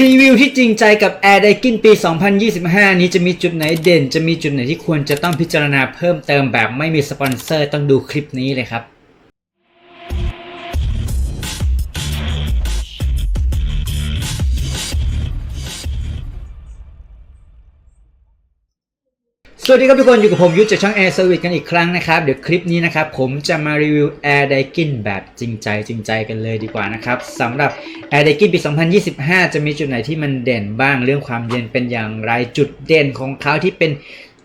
รีวิวที่จริงใจกับ Air d a i k i n ปี 2025 นี้จะมีจุดไหนเด่น จะมีจุดไหนที่ควรจะต้องพิจารณาเพิ่มเติมแบบไม่มีสปอนเซอร์ ต้องดูคลิปนี้เลยครับ สวัสดีครับทุกคนอยู่กับผมยุทธจากช่อง Air Service กันอีกครั้งนะครับ เดี๋ยวคลิปนี้นะครับ ผมจะมารีวิว Air d a i k i n แบบจริงใจจริงใจกันเลยดีกว่านะครับสำหรับ Air d a i k i n ปี 2025 จะมีจุดไหนที่มันเด่นบ้างเรื่องความเย็นเป็นอย่างไรจุดเด่นของเขาที่เป็น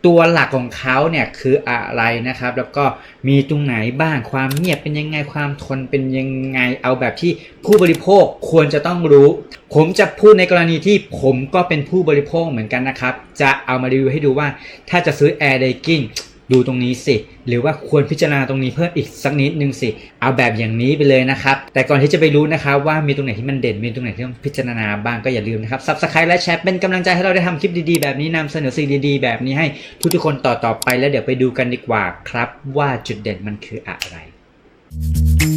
ตัวหลักของเขาเนี่ยคืออะไรนะครับ แล้วก็มีตรงไหนบ้างความเงียบเป็นยังไงความทนเป็นยังไงเอาแบบที่ผู้บริโภคควรจะต้องรู้ ผมจะพูดในกรณีที่ผมก็เป็นผู้บริโภคเหมือนกันนะครับ จะเอามารีวิวให้ดูว่าถ้าจะซื้อ Air d a i k i n ดูตรงนี้สิ หรือว่าควรพิจารณาตรงนี้เพิ่มอีกสักนิดนึงสิ เอาแบบอย่างนี้ไปเลยนะครับ แต่ก่อนที่จะไปรู้นะครับว่ามีตรงไหนที่มันเด่น มีตรงไหนที่ต้องพิจารณาบ้างก็อย่าลืมนะครับซับสไครต์และแชร์เป็นกำลังใจให้เราได้ทำคลิปดีๆ แบบนี้นำเสนอสิ่งดีๆ แบบนี้ให้ทุกๆคนต่อๆไปแล้วเดี๋ยวไปดูกันดีกว่าครับว่าจุดเด่นมันคืออะไรอะ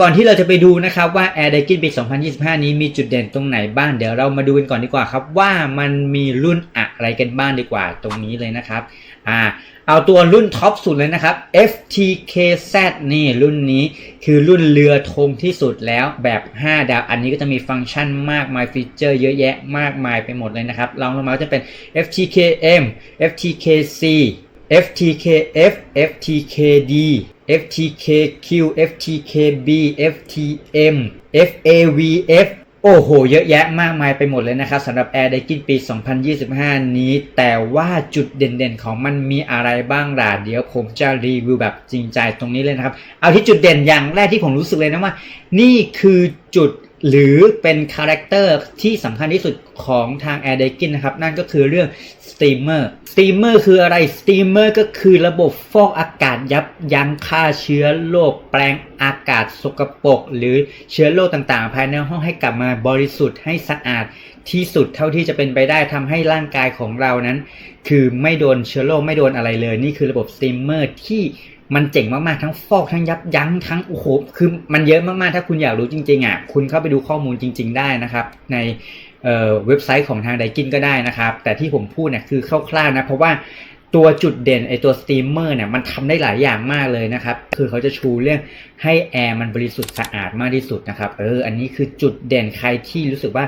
ก่อนที่เราจะไปดูนะครับว่า Air d a i k i n ปี 2025 นี้มีจุดเด่นตรงไหนบ้าง เดี๋ยวเรามาดูกันก่อนดีกว่าครับ ว่ามันมีรุ่นอะไรกันบ้างดีกว่าตรงนี้เลยนะครับอ่าเอาตัวรุ่นท็อปสุดเลยนะครับ FTKZ นี่รุ่นนี้คือรุ่นเรือธงที่สุดแล้วแบบ 5 ดาว อันนี้ก็จะมีฟังก์ชันมากมายฟีเจอร์เยอะแยะมากมายไปหมดเลยนะครับลองลงมาก็จะเป็น FTKM FTKC FTKF FTKD FTKQ FTKB FTM FAVF โอ้โห เยอะแยะมากมายไปหมดเลยนะครับสำหรับ Air d a i k i n ปี 2025 นี้ แต่ว่าจุดเด่นๆ ของมันมีอะไรบ้างล่ะเดี๋ยวผมจะรีวิวแบบจริงใจตรงนี้เลยนะครับ เอาที่จุดเด่นอย่างแรกที่ผมรู้สึกเลยนะว่า นี่คือจุด หรือเป็นคาแรคเตอร์ที่สำคัญที่สุดของทาง Air d a i k i n นะครับ นั่นก็คือเรื่อง Steamer Steamer คืออะไร Steamer ก็คือระบบฟอกอากาศยับยั้งฆ่าเชื้อโรคแปลงอากาศสกปรกหรือเชื้อโรคต่างๆ ภายในห้องให้กลับมาบริสุทธิ์ให้สะอาดที่สุดเท่าที่จะเป็นไปได้ทำให้ร่างกายของเรานั้น คือไม่โดนเชื้อโรคไม่โดนอะไรเลย นี่คือระบบ Steamer ที่มันเจ๋งมากๆทั้งฟอกทั้งยับยั้งทั้งโอ้โหคือมันเยอะมากๆถ้าคุณอยากรู้จริงๆอะคุณเข้าไปดูข้อมูลจริง ๆ ได้นะครับ ในเเว็บไซต์ของทางไดกินก็ได้นะครับ แต่ที่ผมพูดเนี่ยคือคร่าวๆนะเพราะว่าตัวจุดเด่นไอตัวสตรีมเมอร์เนี่ยมันทำได้หลายอย่างมากเลยนะครับ คือเขาจะชูเรื่องให้แอร์มันบริสุทธิ์สะอาดมากที่สุดนะครับเอออันนี้คือจุดเด่นใครที่รู้สึกว่า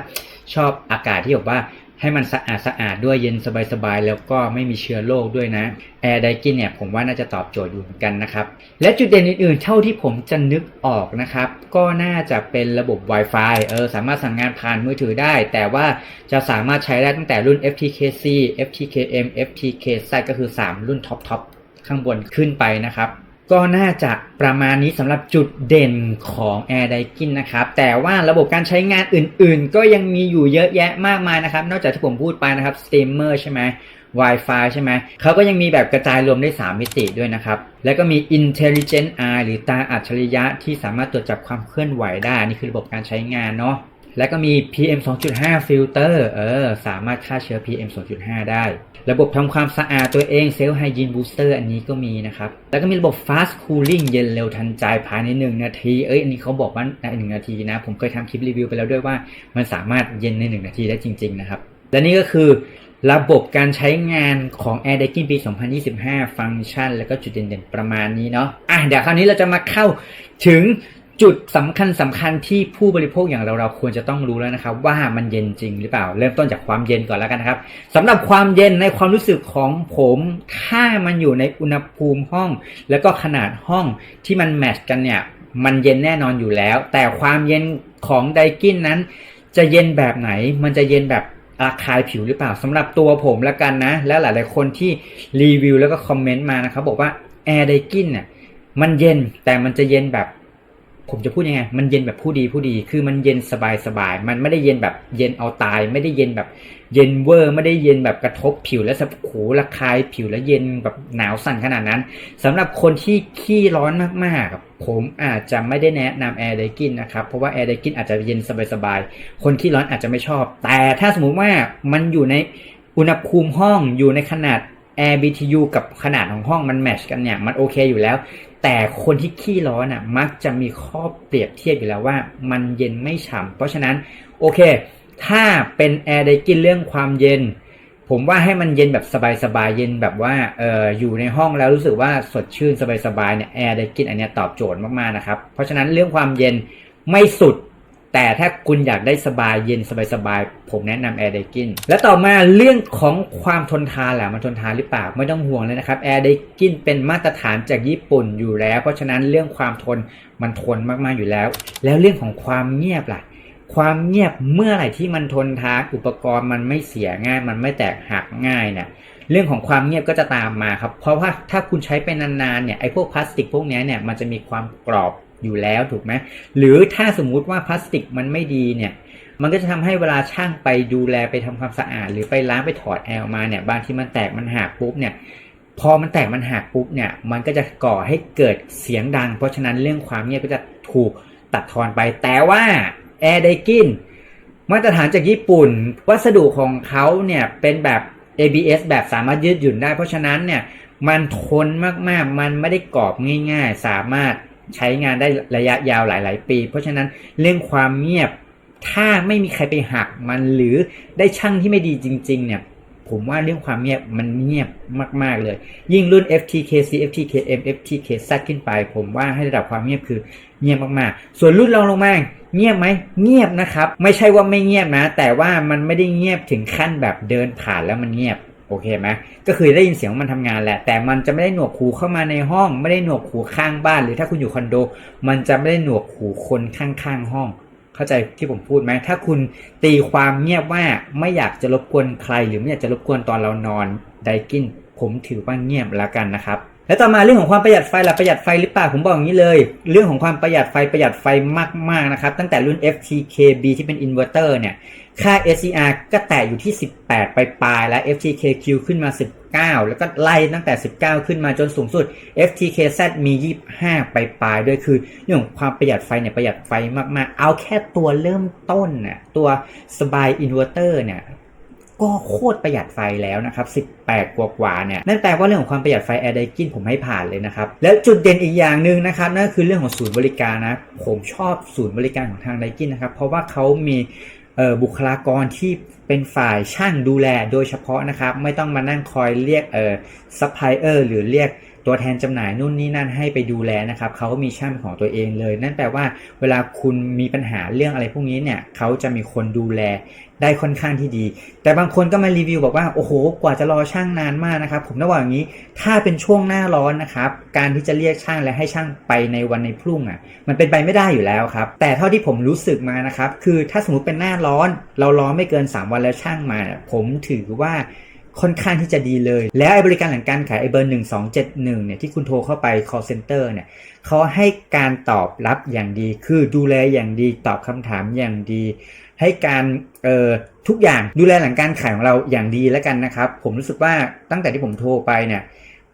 ชอบอากาศที่แบบว่า ให้มันสะอาดสะอาดด้วยเย็นสบายๆ แล้วก็ไม่มีเชื้อโรคด้วยนะ Air d a i k i n เนี่ยผมว่าน่าจะตอบโจทย์อยู่เหมือนกันนะครับและจุดเด่นอื่นๆ เท่าที่ผมจะนึกออกนะครับก็น่าจะเป็นระบบ Wi-Fi เออสามารถสั่งงานผ่านมือถือได้ แต่ว่าจะสามารถใช้ได้ตั้งแต่รุ่น FTKC FTKM FTKZ ก็คือ 3 รุ่นท็อปๆข้างบนขึ้นไปนะครับ ก็น่าจะประมาณนี้สำหรับจุดเด่นของ Air d i k i n นะครับ แต่ว่าระบบการใช้งานอื่นๆ ก็ยังมีอยู่เยอะแยะมากมายนะครับ นอกจากที่ผมพูดไปนะครับ Steamer ใช่ไหม Wi-Fi ใช่ไหม เขาก็ยังมีแบบกระจายรวมได้ 3 มิติด้วยนะครับ แล้วก็มี Intelligent Eye หรือตาอัจฉริยะที่สามารถตรวจจับความเคลื่อนไหวได้ นี่คือระบบการใช้งานเนาะ แล้วก็มี PM 2.5 ฟิลเตอร์เออสามารถฆ่าเชื้อ PM 2.5 ได้ ระบบทำความสะอาดตัวเองเซลล์ไฮยีนบูสเตอร์อันนี้ก็มีนะครับ แล้วก็มีระบบ Fast Cooling เย็นเร็วทันใจภายใน 1 นาที เอ้ยอันนี้เขาบอกว่าใน1นาทีนะ ผมเคยทำคลิปรีวิวไปแล้วด้วยว่า มันสามารถเย็นใน 1 นาทีได้จริง ๆ นะครับ และนี่ก็คือระบบการใช้งานของ Air d a i k i n ปี 2025 ฟังก์ชัน แล้วก็จุดเด่นๆ ประมาณนี้เนาะอะเดี๋ยวคราวนี้เราจะมาเข้าถึง จุดสำคัญสำคัญที่ผู้บริโภคอย่างเราเราควรจะต้องรู้แล้วนะครับ ว่ามันเย็นจริงหรือเปล่า เริ่มต้นจากความเย็นก่อนแล้วกันนะครับสำหรับความเย็นในความรู้สึกของผม ถ้ามันอยู่ในอุณหภูมิห้อง แล้วก็ขนาดห้องที่มันแมทช์กันเนี่ย มันเย็นแน่นอนอยู่แล้ว แต่ความเย็นของไดกินนั้น จะเย็นแบบไหน มันจะเย็นแบบระคายผิวหรือเปล่าสำหรับตัวผมแล้วกันนะ และหลายๆคนที่รีวิวแล้วก็คอมเมนต์มานะครับบอกว่า Air d a i k i n เนี่ยมันเย็นแต่มันจะเย็นแบบ ผมจะพูดยังไง มันเย็นแบบผู้ดีผู้ดี คือมันเย็นสบายสบาย มันไม่ได้เย็นแบบเย็นเอาตาย ไม่ได้เย็นแบบเย็นเวอร์ ไม่ได้เย็นแบบกระทบผิวแล้วสับโขระคายผิวแล้วเย็นแบบหนาวสั่นขนาดนั้นสำหรับคนที่ขี้ร้อนมากๆ ผมอาจจะไม่ได้แนะนำ Air d a i k i n นะครับ เพราะว่า Air d a i k i n อาจจะเย็นสบายๆ คนขี้ร้อนอาจจะไม่ชอบ แต่ถ้าสมมุติว่ามันอยู่ในอุณหภูมิห้องอยู่ในขนาด Air BTU กับขนาดของห้องมันแมชกันเนี่ยมันโอเคอยู่แล้ว แต่คนที่ขี้ร้อนอะมักจะมีข้อเปรียบเทียบอยู่แล้วว่า มันเย็นไม่ฉ่ำเพราะฉะนั้นโอเค ถ้าเป็นแอร์ไดกินเรื่องความเย็น ผมว่าให้มันเย็นแบบสบายๆเย็นแบบว่าเอออยู่ในห้องแล้วรู้สึกว่าสดชื่นสบายๆเนี่ยแอร์ไดกินอันเนี้ยตอบโจทย์มากๆนะครับเพราะฉะนั้นเรื่องความเย็นไม่สุด แต่ถ้าคุณอยากได้สบายเย็นสบายๆ ผมแนะนำแอร์ไดกินและต่อมาเรื่องของความทนทานแหละมันทนทานหรือเปล่า ไม่ต้องห่วงเลยนะครับแอร์ไดกินเป็นมาตรฐานจากญี่ปุ่นอยู่แล้ว เพราะฉะนั้นเรื่องความทนมันทนมากๆอยู่แล้ว แล้วเรื่องของความเงียบล่ะความเงียบเมื่อไหร่ที่มันทนทานอุปกรณ์มันไม่เสียง่าย มันไม่แตกหักง่ายเนี่ยเรื่องของความเงียบก็จะตามมาครับ เพราะว่าถ้าคุณใช้ไปนานๆเนี่ยไอ้พวกพลาสติกพวกนี้เนี่ยมันจะมีความกรอบ อยู่แล้วถูกไหมหรือถ้าสมมุติว่าพลาสติกมันไม่ดีเนี่ยมันก็จะทำให้เวลาช่างไปดูแลไปทำความสะอาด หรือไปล้างไปถอดแอลมาเนี่ยบางที่มันแตกมันหักปุ๊บเนี่ยพอมันแตกมันหักปุ๊บเนี่ยมันก็จะก่อให้เกิดเสียงดัง เพราะฉะนั้นเรื่องความเงียบก็จะถูกตัดทอนไป แต่ว่าแอร์ไดกินมาตรฐานจากญี่ปุ่น วัสดุของเขาเนี่ยเป็นแบบ ABS แบบสามารถยืดหยุ่นได้ เพราะฉะนั้นเนี่ยมันทนมากๆ มันไม่ได้กรอบง่าย ๆ สามารถ ใช้งานได้ระยะยาวหลาย ๆ ปี เพราะฉะนั้นเรื่องความเงียบถ้าไม่มีใครไปหักมันหรือได้ช่างที่ไม่ดีจริง ๆ เนี่ย ผมว่าเรื่องความเงียบมันเงียบมาก ๆ เลย ยิ่งรุ่น FTK C FTK M FTK Z ขึ้นไป ผมว่าให้ระดับความเงียบคือเงียบมาก ๆ ส่วนรุ่นรองลงมาเงียบไหมเงียบนะครับ ไม่ใช่ว่าไม่เงียบนะ แต่ว่ามันไม่ได้เงียบถึงขั้นแบบเดินผ่านแล้วมันเงียบ โอเคไหมก็คือได้ยินเสียงมันทำงานแหละ แต่มันจะไม่ได้หนวกหูเข้ามาในห้อง ไม่ได้หนวกหูข้างบ้าน หรือถ้าคุณอยู่คอนโด มันจะไม่ได้หนวกหูคนข้างๆห้อง เข้าใจที่ผมพูดไหม ถ้าคุณตีความเงียบว่าไม่อยากจะรบกวนใคร หรือไม่อยากจะรบกวนตอนเรานอนไดกิน ผมถือว่าเงียบแล้วกันนะครับแล้วต่อมาเรื่องของความประหยัดไฟล่ะประหยัดไฟหรือเปล่าผมบอกอย่างนี้เลย เรื่องของความประหยัดไฟประหยัดไฟมากๆนะครับตั้งแต่รุ่น FTKB ที่เป็นอินเวอร์เตอร์เนี่ย ค่า SCR ก็แตะอยู่ที่ 18 ไปปลายแล้ว FTKQ ขึ้นมา 19 แล้วก็ไล่ตั้งแต่ 19 ขึ้นมาจนสูงสุด FTKZ มี 25 ไปปลายด้วยคือเรื่องของความประหยัดไฟเนี่ยประหยัดไฟมากๆ เอาแค่ตัวเริ่มต้นน่ะตัวสบายอินเวอร์เตอร์เนี่ยก็โคตรประหยัดไฟแล้วนะครับ 18 กว่ากว่าเนี่ย นั่นแปลว่าเรื่องของความประหยัดไฟแอร์ไดกินผมให้ผ่านเลยนะครับ แล้วจุดเด่นอีกอย่างหนึ่งนะครับ นั่นคือเรื่องของศูนย์บริการนะ ผมชอบศูนย์บริการของทางไดกินนะครับ เพราะว่าเขามี บุคลากรที่เป็นฝ่ายช่างดูแลโดยเฉพาะนะครับ ไม่ต้องมานั่งคอยเรียกเออซัพพลายเออร์หรือเรียก ตัวแทนจำหน่ายนู่นนี่นั่นให้ไปดูแลนะครับเขาก็มีช่างของตัวเองเลย นั่นแปลว่าเวลาคุณมีปัญหาเรื่องอะไรพวกนี้เนี่ยเขาจะมีคนดูแลได้ค่อนข้างที่ดี แต่บางคนก็มารีวิวบอกว่าโอ้โห กว่าจะรอช่างนานมากนะครับ ผมต้องบอกอย่างนี้ ถ้าเป็นช่วงหน้าร้อนนะครับ การที่จะเรียกช่างและให้ช่างไปในวันในพรุ่งอะ มันเป็นไปไม่ได้อยู่แล้วครับ แต่เท่าที่ผมรู้สึกมานะครับ คือถ้าสมมติเป็นหน้าร้อน เรารอไม่เกิน 3 วันแล้วช่างมา ผมถือว่า ค่อนข้างที่จะดีเลย แล้วไอ้บริการหลังการขายไอ้เบอร์หนึ่งสองเนี่ยที่คุณโทรเข้าไป call center เนี่ยเขาให้การตอบรับอย่างดี คือดูแลอย่างดีตอบคำถามอย่างดี ให้การเอ่อทุกอย่างดูแลหลังการขายของเราอย่างดีแล้วกันนะครับ ผมรู้สึกว่าตั้งแต่ที่ผมโทรไปเนี่ย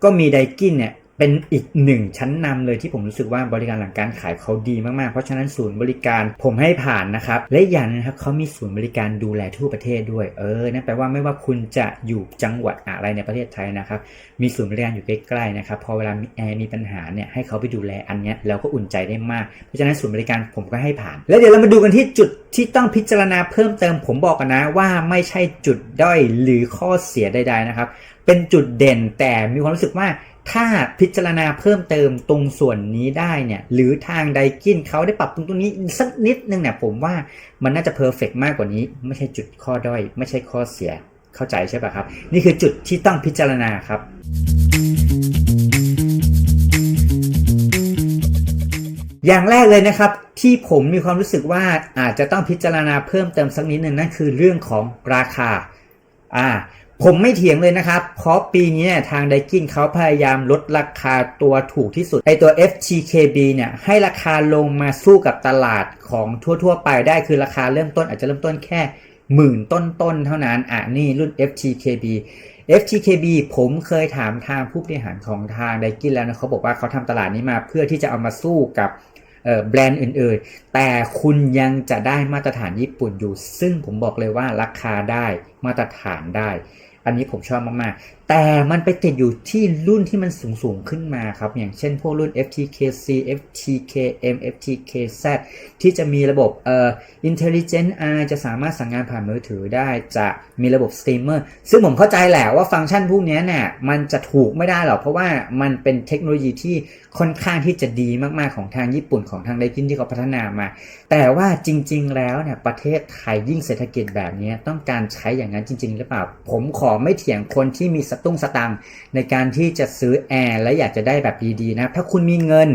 ก็มีไดกินเนี่ย เป็นอีกหนึ่งชั้นนำเลยที่ผมรู้สึกว่าบริการหลังการขายเขาดีมากๆ เพราะฉะนั้นศูนย์บริการผมให้ผ่านนะครับ และอย่างหนึงนะครับเขามีศูนย์บริการดูแลทั่วประเทศด้วย เออ นั่นแปลว่าไม่ว่าคุณจะอยู่จังหวัดอะไรในประเทศไทยนะครับ มีศูนย์บริการอยู่ใกล้ๆนะครับ พอเวลามีแอร์มีปัญหาเนี่ยให้เขาไปดูแลอันเนี้ยเราก็อุ่นใจได้มาก เพราะฉะนั้นศูนย์บริการผมก็ให้ผ่าน แล้วเดี๋ยวเรามาดูกันที่จุดที่ต้องพิจารณาเพิ่มเติม ผมบอกกันนะว่าไม่ใช่จุดด้อยหรือข้อเสียใดๆนะครับ เป็นจุดเด่นแต่มีความรู้สึกว่า ถ้าพิจารณาเพิ่มเติมตรงส่วนนี้ได้เนี่ยหรือทางไดกินเขาได้ปรับปรุงตรงนี้สักนิดนึงเนี่ยผมว่ามันน่าจะเพอร์เฟกมากกว่านี้ ไม่ใช่จุดข้อด้อย ไม่ใช่ข้อเสียเข้าใจใช่ป่ะครับ นี่คือจุดที่ต้องพิจารณาครับ อย่างแรกเลยนะครับ ที่ผมมีความรู้สึกว่าอาจจะต้องพิจารณาเพิ่มเติมสักนิดหนึ่งนั่นคือเรื่องของราคาอ่า ผมไม่เถียงเลยนะครับ เพราะปีนี้เนี่ยทางไดกินเขาพยายามลดราคาตัวถูกที่สุดไอตัว FTKB เนี่ยให้ราคาลงมาสู้กับตลาดของทั่ว ๆ ไปได้คือราคาเริ่มต้นอาจจะเริ่มต้นแค่หมื่นต้นๆเท่านั้นอะนี่รุ่น FTKB FTKB ผมเคยถามทางผู้บริหารของทางไดกินแล้วนะเขาบอกว่าเขาทำตลาดนี้มาเพื่อที่จะเอามาสู้กับแบรนด์อื่นๆ แต่คุณยังจะได้มาตรฐานญี่ปุ่นอยู่ ซึ่งผมบอกเลยว่าราคาได้มาตรฐานได้ อันนี้ผมชอบมากๆ แต่มันไปติดอยู่ที่รุ่นที่มันสูงสูงขึ้นมาครับ อย่างเช่นพวกรุ่น FTKC FTKM FTKZ ที่จะมีระบบเอ่อ Intelligent Eye จะสามารถสั่งงานผ่านมือถือได้ จะมีระบบ Streamer ซึ่งผมเข้าใจแหละว่าฟังก์ชันพวกนี้เนี่ยมันจะถูกไม่ได้หรอก เพราะว่ามันเป็นเทคโนโลยีที่ค่อนข้างที่จะดีมากๆของทางญี่ปุ่นของทางไดกินที่เขาพัฒนามา แต่ว่าจริง ๆ แล้วเนี่ยประเทศไทยยิ่งเศรษฐกิจแบบนี้ต้องการใช้อย่างนั้นจริง ๆ หรือเปล่า ผมขอไม่เถียงคนที่มีสตุ้งสตังในการที่จะซื้อแอร์และอยากจะได้แบบดีๆนะถ้าคุณมีเงิน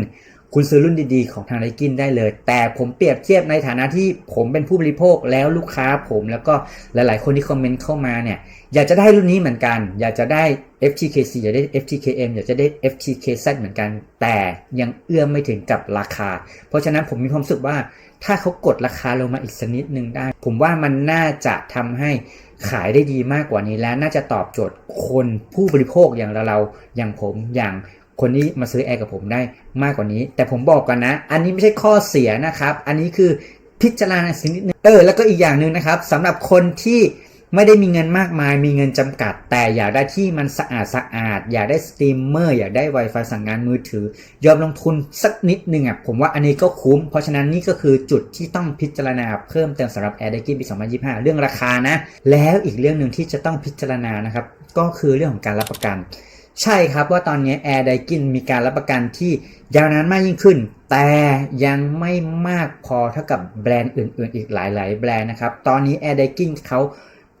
คุณซื้อรุ่นดีๆ ของทางไดกินได้เลย แต่ผมเปรียบเทียบในฐานะที่ผมเป็นผู้บริโภคแล้วลูกค้าผมแล้วก็หลายๆ คนที่คอมเมนต์เข้ามาเนี่ย อยากจะได้รุ่นนี้เหมือนกัน อยากจะได้ FTKC อยากได้ FTKM อยากจะได้ FTKZ เหมือนกัน แต่ยังเอื้อมไม่ถึงกับราคา เพราะฉะนั้นผมมีความรู้สึกว่าถ้าเขากดราคาลงมาอีกสักนิดนึงได้ ผมว่ามันน่าจะทำให้ขายได้ดีมากกว่านี้และน่าจะตอบโจทย์คนผู้บริโภคอย่างเราเราๆอย่างผมอย่าง คนที่มาซื้อแอร์กับผมได้มากกว่านี้ แต่ผมบอกกันนะ อันนี้ไม่ใช่ข้อเสียนะครับ อันนี้คือพิจารณาสักนิดนึงเออแล้วก็อีกอย่างหนึ่งนะครับสำหรับคนที่ไม่ได้มีเงินมากมาย มีเงินจำกัด แต่อยากได้ที่มันสะอาดสะอาด อยากได้สตรีมเมอร์ อยากได้ Wi-Fi สั่งงานมือถือ ยอมลงทุนสักนิดหนึ่งอะ ผมว่าอันนี้ก็คุ้ม เพราะฉะนั้นนี่ก็คือจุดที่ต้องพิจารณาเพิ่มเติมสำหรับ Air d a g i n ปี 2025 เรื่องราคานะ แล้วอีกเรื่องหนึ่งที่จะต้องพิจารณานะครับ ก็คือเรื่องของการรับประกัน ใช่ครับว่าตอนนี้ Air d a g i n มีการรับประกันที่ยาวนานมากยิ่งขึ้น แต่ยังไม่มากพอเท่ากับแบรนด์อื่น ๆ อีกหลาย ๆ แบรนด์นะครับ ตอนนี้ Air d a g i n เขา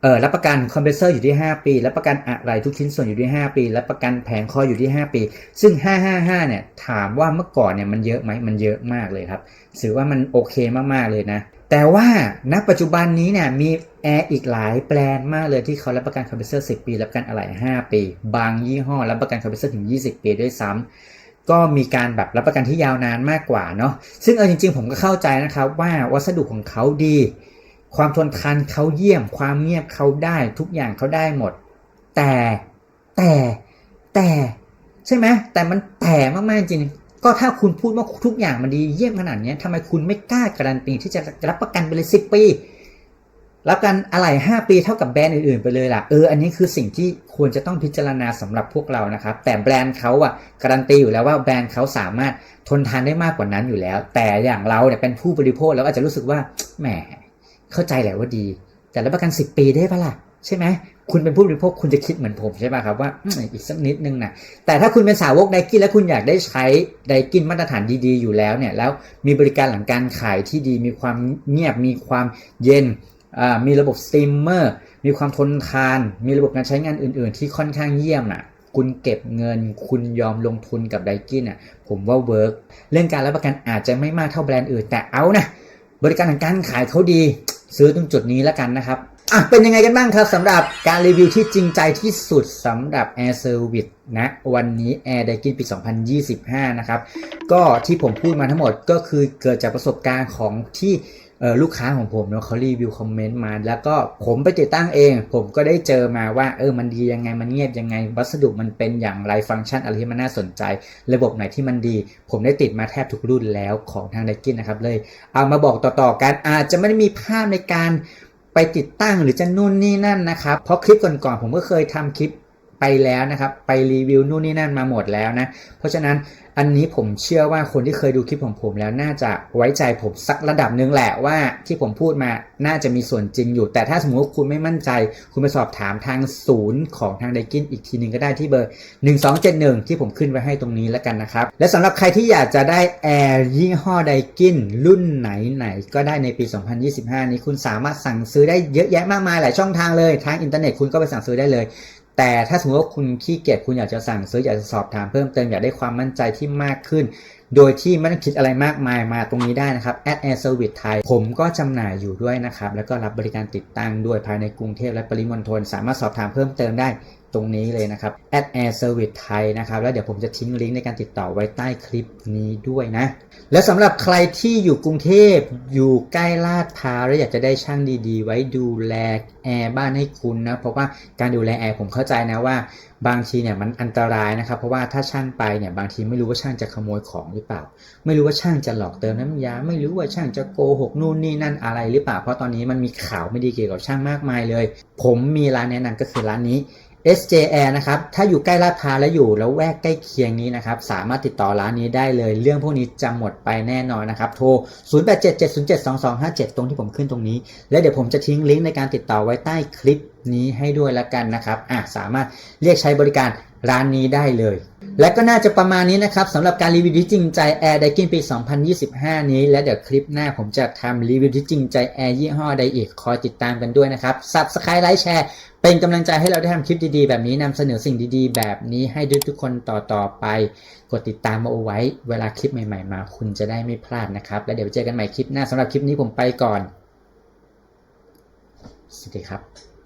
เออรับประกันคอมเพรสเซอร์อยู่ที่ 5 ปี รับประกันอะไรทุกชิ้นส่วนอยู่ที่ 5 ปี รับประกันแผงคอยอยู่ที่ 5 ปี ซึ่ง 555 เนี่ย ถามว่าเมื่อก่อนเนี่ยมันเยอะไหมมันเยอะมากเลยครับถือว่ามันโอเคมาก ๆ เลยนะ แต่ว่าณปัจจุบันนี้เนี่ยมีแอร์อีกหลายแบรนด์มากเลยที่เขารับประกันคอมเพรสเซอร์ 10 ปี รับประกันอะไหล่5 ปี บางยี่ห้อรับประกันคอมเพรสเซอร์ถึง 20 ปีด้วยซ้ำก็มีการแบบรับประกันที่ยาวนานมากกว่าเนาะซึ่งเออจริง ๆ ผมก็เข้าใจนะครับว่าวัสดุของเขาดี ความทนทานเขาเยี่ยม ความเงียบเขาได้ทุกอย่างเขาได้หมด แต่แต่แต่ใช่ไหมแต่มันแต่มากๆจริง ก็ถ้าคุณพูดว่าทุกอย่างมันดีเยี่ยมขนาดนี้ทำไมคุณไม่กล้าการันตีที่จะรับประกันไปเลยสิปี รับกันอะไรหล่5ปีเท่ากับแบรนด์อื่นๆไปเลยล่ะเอออันนี้คือสิ่งที่ควรจะต้องพิจารณาสำหรับพวกเรานะครับ แต่แบรนด์เขาอะการันตีอยู่แล้วว่าแบรนด์เขาสามารถทนทานได้มากกว่านั้นอยู่แล้ว แต่อย่างเราเนี่ยเป็นผู้บริโภคเราอาจจะรู้สึกว่าแหมเข้าใจแหละว่าดี แต่รับประกัน 10 ปีได้ปะล่ะ ใช่ไหมคุณเป็นผู้บริโภคคุณจะคิดเหมือนผมใช่ป่ะครับว่าอืมอีกสักนิดนึงนะแต่ถ้าคุณเป็นสาวกไดกินแล้วคุณอยากได้ใช้ไดกินมาตรฐานดีๆ อยู่แล้วเนี่ยแล้วมีบริการหลังการขายที่ดี มีความเงียบมีความเย็นอ่ามีระบบสตรีมเมอร์มีความทนทาน มีระบบการใช้งานอื่น ๆ ที่ค่อนข้างเยี่ยมอะ คุณเก็บเงิน คุณยอมลงทุนกับไดกินอะ ผมว่าเวิร์กเรื่องการรับประกันอาจจะไม่มากเท่าแบรนด์อื่น แต่เอานะ บริการทางการขายเขาดี ซื้อตรงจุดนี้แล้วกันนะครับ อะเป็นยังไงกันบ้างครับสำหรับการรีวิวที่จริงใจที่สุดสำหรับ Air Service นะวันนี้ Air d a g i n ปี 2025 นะครับ ก็ที่ผมพูดมาทั้งหมดก็คือเกิดจากประสบการณ์ของที่ลูกค้าของผมเนาะเขารีวิวคอมเมนต์มา แล้วก็ผมไปติดตั้งเอง ผมก็ได้เจอมาว่าเออมันดียังไงมันเงียบยังไง วัสดุมันเป็นอย่างไรฟังก์ชันอะไรที่มันน่าสนใจ ระบบไหนที่มันดี ผมได้ติดมาแทบทุกรุ่นแล้วของทางไดกินนะครับเลย เอามาบอกต่อๆกันอาจจะไม่ได้มีภาพในการ ไปติดตั้งหรือจะนู่นนี่นั่นนะครับ เพราะคลิปก่อนๆผมก็เคยทำคลิป ไปแล้วนะครับ ไปรีวิวนู่นนี่นั่นมาหมดแล้วนะ เพราะฉะนั้นอันนี้ผมเชื่อว่าคนที่เคยดูคลิปของผมแล้วน่าจะไว้ใจผมสักระดับหนึ่งแหละว่าที่ผมพูดมาน่าจะมีส่วนจริงอยู่ แต่ถ้าสมมติว่าคุณไม่มั่นใจ คุณไปสอบถามทางศูนย์ของทางไดกินอีกทีหนึ่งก็ได้ที่เบอร์ 1271 ที่ผมขึ้นไว้ให้ตรงนี้แล้วกันนะครับ และสำหรับใครที่อยากจะได้แอร์ยี่ห้อไดกินรุ่นไหนไหนก็ได้ในปี 2025 นี้คุณสามารถสั่งซื้อได้เยอะแยะมากมายหลายช่องทางเลยทางอินเทอร์เน็ตคุณก็ไปสั่งซื้อได้เลย แต่ถ้าสมมติว่าคุณขี้เกียจคุณอยากจะสั่งซื้ออยากจะสอบถามเพิ่มเติมอยากได้ความมั่นใจที่มากขึ้น โดยที่ไม่ต้องคิดอะไรมากมายมาตรงนี้ได้นะครับ at air service ไทยผมก็จำหน่ายอยู่ด้วยนะครับ แล้วก็รับบริการติดตั้งด้วยภายในกรุงเทพและปริมณฑลสามารถสอบถามเพิ่มเติมได้ตรงนี้เลยนะครับ at air service ไทยนะครับ แล้วเดี๋ยวผมจะทิ้งลิงก์ในการติดต่อไว้ใต้คลิปนี้ด้วยนะ และสำหรับใครที่อยู่กรุงเทพอยู่ใกล้ลาดพร้าวและอยากจะได้ช่างดีๆ ไว้ดูแลแอร์บ้านให้คุณนะ เพราะว่าการดูแลแอร์ผมเข้าใจนะว่าบางทีเนี่ยมันอันตรายนะครับ เพราะว่าถ้าช่างไปเนี่ยบางทีไม่รู้ว่าช่างจะขโมยของหรือเปล่า ไม่รู้ว่าช่างจะหลอกเติมน้ำยา ไม่รู้ว่าช่างจะโกหกนู่นนี่นั่นอะไรหรือเปล่า เพราะตอนนี้มันมีข่าวไม่ดีเกี่ยวกับช่างมากมายเลย ผมมีร้านแนะนำก็คือร้านนี้ SJR นะครับ ถ้าอยู่ใกล้ลาดพร้าวและอยู่แล้วแวกใกล้เคียงนี้นะครับ สามารถติดต่อร้านนี้ได้เลย เรื่องพวกนี้จะหมดไปแน่นอนนะครับ โทร 0877072257 ตรงที่ผมขึ้นตรงนี้ และเดี๋ยวผมจะทิ้งลิงก์ในการติดต่อไว้ใต้คลิป นี้ให้ด้วยละกันนะครับอะสามารถเรียกใช้บริการร้านนี้ได้เลย และก็น่าจะประมาณนี้นะครับสำหรับการรีวิวที่จริงใจ Air d a i k i n ปี 2025 นี้ และเดี๋ยวคลิปหน้าผมจะทำรีวิวที่จริงใจ Air ยี่ห้อใดอีกคอยติดตามกันด้วยนะครับ Subscribe ไลค์แชร์เป็นกำลังใจให้เราได้ทำคลิปดีๆ แบบนี้นำเสนอสิ่งดีๆ แบบนี้ให้ด้วยทุกคนต่อๆไป กดติดตามมาเอาไว้ เวลาคลิปใหม่ๆ มาคุณจะได้ไม่พลาดนะครับ แล้วเดี๋ยวเจอกันใหม่คลิปหน้าสำหรับคลิปนี้ผมไปก่อนสวัสดีครับ